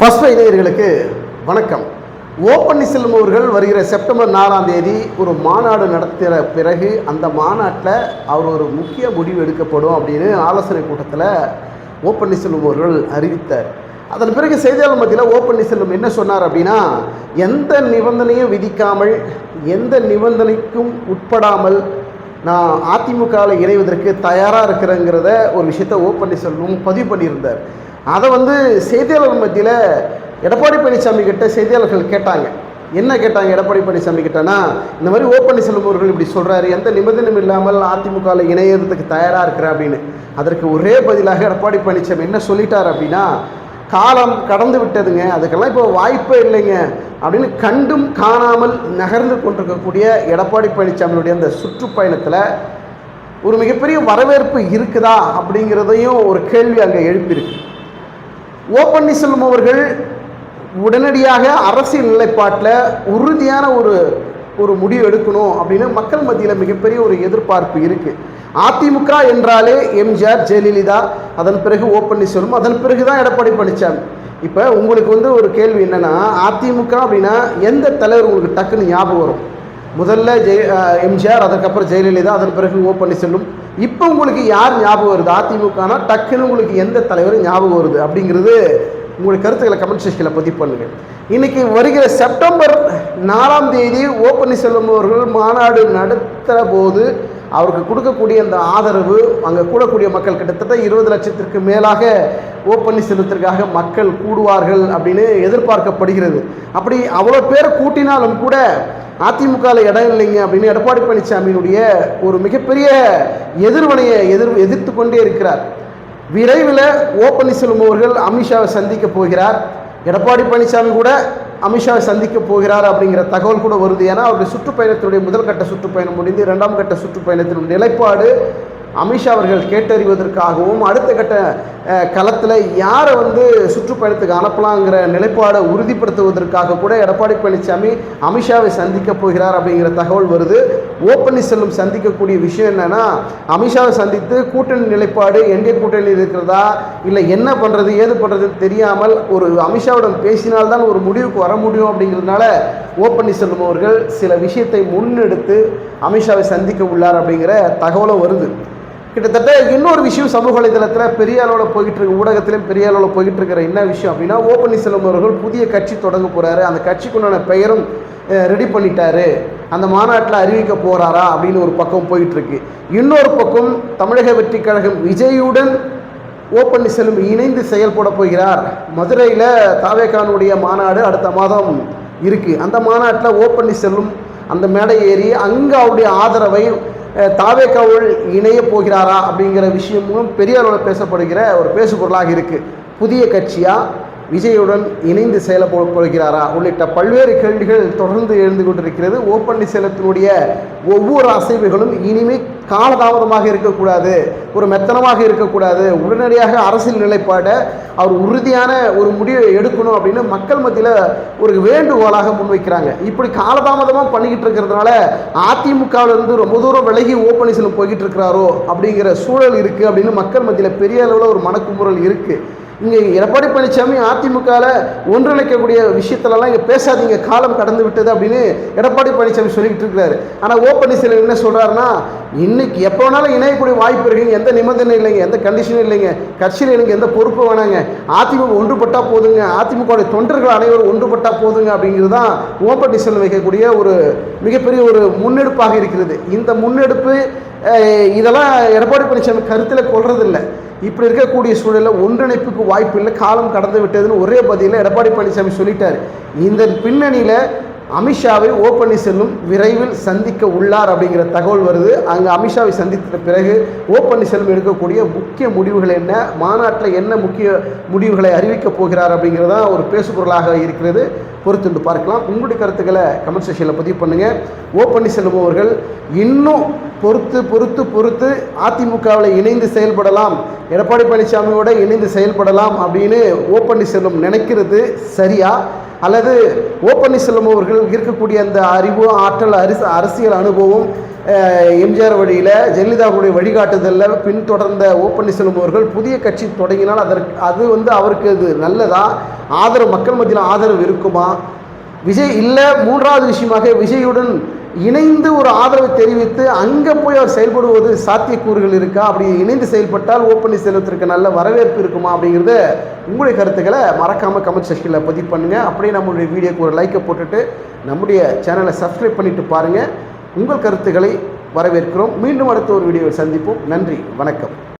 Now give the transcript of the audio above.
First இணையர்களுக்கு வணக்கம். Open செல்லும் அவர்கள் வருகிற செப்டம்பர் நாலாம் தேதி ஒரு மாநாடு நடத்துகிற பிறகு அந்த மாநாட்டில் அவர் ஒரு முக்கிய முடிவு எடுக்கப்படும் அப்படின்னு ஆலோசனை கூட்டத்தில் ஓப்பன் செல்லும் அவர்கள் அறிவித்தார். அதன் பிறகு செய்தியாளர் மத்தியில் ஓப்பன் செல்லும் என்ன சொன்னார் அப்படின்னா எந்த நிபந்தனையும் விதிக்காமல் எந்த நிபந்தனைக்கும் உட்படாமல் நான் அதிமுகவில் இணைவதற்கு தயாராக இருக்கிறேங்கிறத ஒரு விஷயத்த ஓ பன்னீர்செல்வம் பதிவு பண்ணியிருந்தார். அதை வந்து செய்தியாளர் மத்தியில் எடப்பாடி பழனிசாமி கிட்ட செய்தியாளர்கள் கேட்டாங்க. என்ன கேட்டாங்க எடப்பாடி பழனிசாமி கிட்டனா இந்த மாதிரி ஓ பன்னீர்செல்வம் அவர்கள் இப்படி சொல்கிறாரு எந்த நிபந்தனையும் இல்லாமல் அதிமுகவில் இணையறதுக்கு தயாராக இருக்கிற அப்படின்னு. அதற்கு ஒரே பதிலாக எடப்பாடி பழனிசாமி என்ன சொல்லிட்டார் அப்படின்னா காலம் கடந்து விட்டதுங்க அதுக்கெல்லாம் இப்போ வாய்ப்பே இல்லைங்க அப்படின்னு கண்டும் காணாமல் நகர்ந்து கொண்டிருக்கக்கூடிய எடப்பாடி பழனிசாமியுடைய அந்த சுற்றுப்பயணத்தில் ஒரு மிகப்பெரிய வரவேற்பு இருக்குதா அப்படிங்கிறதையும் ஒரு கேள்வி அங்கே எழுப்பியிருக்கு. ஓ பன்னீர்செல்வம் அவர்கள் உடனடியாக அரசியல் நிலைப்பாட்டில் உறுதியான ஒரு ஒரு முடிவு எடுக்கணும் அப்படின்னு மக்கள் மத்தியில் மிகப்பெரிய ஒரு எதிர்பார்ப்பு இருக்குது அதிமுக என்றாலே எம்ஜிஆர் ஜெயலலிதா அதன் பிறகு ஓ பன்னீர்செல்வம் அதன் பிறகு தான் எடப்பாடி பழனிசாமி இப்போ உங்களுக்கு வந்து ஒரு கேள்வி என்னென்னா அதிமுக அப்படின்னா எந்த தலைவர் உங்களுக்கு டக்குன்னு ஞாபகம் வரும்? முதல்ல ஜெய எம்ஜிஆர் அதுக்கப்புறம் ஜெயலலிதா அதன் பிறகு ஓ பன்னீர்செல்வம். இப்போ உங்களுக்கு யார் ஞாபகம் வருது? அதிமுகனா டக்குன்னு உங்களுக்கு எந்த தலைவரும் ஞாபகம் வருது? அப்படிங்கிறது உங்களுடைய கருத்துக்களை கமெண்ட் செக்ஷனில் பதிவு பண்ணுங்கள் இன்றைக்கி வருகிற செப்டம்பர் நாலாம் தேதி ஓ பன்னீர்செல்வம் அவர்கள் மாநாடு நடத்துகிற போது அவருக்கு கொடுக்கக்கூடிய அந்த ஆதரவு அங்கே கூடக்கூடிய மக்கள் கிட்டத்தட்ட இருபது லட்சத்திற்கு மேலாக ஓ பன்னீர்செல்வத்திற்காக மக்கள் கூடுவார்கள் அப்படின்னு எதிர்பார்க்கப்படுகிறது. அப்படி அவ்வளோ பேர் கூட்டினாலும் கூட அதிமுகவில் இடம் இல்லைங்க அப்படின்னு எடப்பாடி பழனிசாமியினுடைய ஒரு மிகப்பெரிய எதிர்வனையை எதிர் எதிர்த்து கொண்டே இருக்கிறார். விரைவில் ஓ பன்னீர்செல்வம் அவர்கள் அமித்ஷாவை சந்திக்க போகிறார். எடப்பாடி பழனிசாமி கூட அமித்ஷாவை சந்திக்க போகிறார் அப்படிங்கிற தகவல் கூட வருது. ஏன்னா அவருடைய சுற்றுப்பயணத்தினுடைய முதல் கட்ட சுற்றுப்பயணம் முடிந்து இரண்டாம் கட்ட சுற்றுப்பயணத்தினுடைய நிலைப்பாடு அமித்ஷா அவர்கள் கேட்டறிவதற்காகவும் அடுத்த கட்ட களத்தில் யாரை வந்து சுற்றுப்பயணத்துக்கு அனுப்பலாங்கிற நிலைப்பாடை உறுதிப்படுத்துவதற்காக கூட எடப்பாடி பழனிசாமி அமித்ஷாவை சந்திக்க போகிறார் அப்படிங்கிற தகவல் வருது. ஓ பன்னீர்செல்வம் சந்திக்கக்கூடிய விஷயம் என்னன்னா அமித்ஷாவை சந்தித்து கூட்டணி நிலைப்பாடு எங்கே கூட்டணி இருக்கிறதா இல்லை என்ன பண்ணுறது ஏது பண்ணுறதுன்னு தெரியாமல் ஒரு அமித்ஷாவிடம் பேசினால்தான் ஒரு முடிவுக்கு வர முடியும் அப்படிங்கிறதுனால ஓ பன்னீர்செல்வம் அவர்கள் சில விஷயத்தை முன்னெடுத்து அமித்ஷாவை சந்திக்க உள்ளார் அப்படிங்கிற தகவலும் வருது. கிட்டத்தட்ட இன்னொரு விஷயம் சமூக வலைதளத்தில் பெரிய அளவில் போய்கிட்டு இருக்கு ஊடகத்திலும் பெரிய அளவில் போய்கிட்டு இருக்கிற என்ன விஷயம் அப்படின்னா ஓ பன்னீர்செல்வம் அவர்கள் புதிய கட்சி தொடங்க போகிறாரு அந்த கட்சிக்குண்டான பெயரும் ரெடி பண்ணிட்டாரு. அந்த மாநாட்டில் அறிவிக்க போகிறாரா அப்படின்னு ஒரு பக்கம் போயிட்டு இருக்கு. இன்னொரு பக்கம் தமிழக வெற்றி கழகம் விஜயுடன் ஓ பன்னீர்செல்வம் இணைந்து செயல்பட போகிறார். மதுரையில் தாவேகானுடைய மாநாடு அடுத்த மாதம் இருக்குது அந்த மாநாட்டில் ஓ பன்னீர்செல்வம் அந்த மேடை ஏறி அங்கே அவருடைய ஆதரவை தாவே தாவேக்காவுள் இணைய போகிறாரா அப்படிங்கிற விஷயமும் பெரிய அளவில் பேசப்படுகிற ஒரு பேசுபொருளாக இருக்குது புதிய கட்சியாக விஜயுடன் இணைந்து செயல போகிறாரா உள்ளிட்ட பல்வேறு கேள்விகள் தொடர்ந்து எழுந்து கொண்டிருக்கிறது. ஓ பன்னீர்செல்வத்தினுடைய ஒவ்வொரு அசைவுகளும் இனிமே காலதாமதமாக இருக்கக்கூடாது ஒரு மெத்தனமாக இருக்கக்கூடாது. உடனடியாக அரசியல் நிலைப்பாடை அவர் உறுதியான ஒரு முடிவை எடுக்கணும் அப்படின்னு மக்கள் மத்தியில் ஒரு வேண்டுகோளாக முன்வைக்கிறாங்க. இப்படி காலதாமதமாக பண்ணிக்கிட்டு இருக்கிறதுனால அதிமுகவிலிருந்து ரொம்ப தூரம் விலகி ஓ பன்னீர்செல்வம் போய்கிட்டு இருக்கிறாரோ அப்படிங்கிற சூழல் இருக்குது அப்படின்னு மக்கள் மத்தியில் பெரிய அளவில் ஒரு மனக்குமுறல் இருக்குது இங்கே எடப்பாடி பழனிசாமி அதிமுகவில் ஒன்றிணைக்கக்கூடிய விஷயத்துலலாம் இங்கே பேசாதீங்க காலம் கடந்து விட்டது அப்படின்னு எடப்பாடி பழனிசாமி சொல்லிக்கிட்டு இருக்கிறாரு. ஆனால் ஓ பன்னீர்செல்வம் என்ன சொல்கிறாருன்னா இன்னைக்கு எப்போ வேணாலும் இணையக்கூடிய வாய்ப்பு இருக்குங்க எந்த நிபந்தனை இல்லைங்க எந்த கண்டிஷனும் இல்லைங்க கட்சியில் எனக்கு எந்த பொறுப்பு வேணாங்க அதிமுக ஒன்றுபட்டா போதுங்க அதிமுகவுடைய தொண்டர்கள் அனைவரும் ஒன்றுபட்டா போதுங்க அப்படிங்கிறது தான் ஓ பன்னீர்செல்வம் வைக்கக்கூடிய ஒரு மிகப்பெரிய ஒரு முன்னெடுப்பாக இருக்கிறது. இந்த முன்னெடுப்பு இதெல்லாம் எடப்பாடி பழனிசாமி கருத்தில் கொள்றதில்லை. இப்படி இருக்கக்கூடிய சூழலில் ஒன்றிணைப்புக்கு வாய்ப்பு இல்லை. காலம் கடந்து விட்டதுன்னு ஒரே பதிலில் எடப்பாடி பழனிசாமி சொல்லிட்டார். இந்த பின்னணியில் அமித்ஷாவை ஓ பன்னீர்செல்வம் விரைவில் சந்திக்க உள்ளார் அப்படிங்கிற தகவல் வருது. அங்கே அமித்ஷாவை சந்தித்த பிறகு ஓ பன்னீர்செல்வம் எடுக்கக்கூடிய முக்கிய முடிவுகள் என்ன? மாநாட்டில் என்ன முக்கிய முடிவுகளை அறிவிக்கப் போகிறார் அப்படிங்கிறதா ஒரு பேசுபொருளாக இருக்கிறது. பொறுத்து பார்க்கலாம். உங்களுடைய கருத்துக்களை கமெண்ட் செக்ஷனில் பதிவு பண்ணுங்கள் ஓ பன்னீர்செல்வம் அவர்கள் இன்னும் பொறுத்து பொறுத்து பொறுத்து அதிமுகவில் இணைந்து செயல்படலாம். எடப்பாடி பழனிசாமியோட இணைந்து செயல்படலாம் அப்படின்னு ஓ பன்னீர்செல்வம் நினைக்கிறது சரியா? அல்லது ஓ பன்னீர்செல்வம் அவர்கள் இருக்கக்கூடிய அந்த அறிவு ஆற்றல் அரிச அரசியல் அனுபவம் எம்ஜிஆர் வழியில் ஜெயலலிதாவுடைய வழிகாட்டுதலில் பின்தொடர்ந்த ஓ பன்னீர்செல்வம் அவர்கள் புதிய கட்சி தொடங்கினால் அதற்கு அது வந்து அவருக்கு அது நல்லதா? ஆதரவு மக்கள் மத்தியில் ஆதரவு இருக்குமா? விஜய் இல்லை மூன்றாவது விஷயமாக விஜயுடன் இணைந்து ஒரு ஆதரவை தெரிவித்து அங்கே போய் அவர் செயல்படுவது சாத்தியக்கூறுகள் இருக்கா? அப்படி இணைந்து செயல்பட்டால் ஓ பன்னீர்செல்வத்திற்கு நல்ல வரவேற்பு இருக்குமா? அப்படிங்கிறத உங்களுடைய கருத்துக்களை மறக்காமல் கமெண்ட் செக்ஷனில் பதிவு பண்ணுங்கள் அப்படியே நம்மளுடைய வீடியோக்கு ஒரு லைக்கை போட்டுட்டு நம்முடைய சேனலை சப்ஸ்கிரைப் பண்ணிட்டு பாருங்கள் உங்கள் கருத்துக்களை வரவேற்கிறோம். மீண்டும் அடுத்த ஒரு வீடியோவில் சந்திப்போம். நன்றி. வணக்கம்.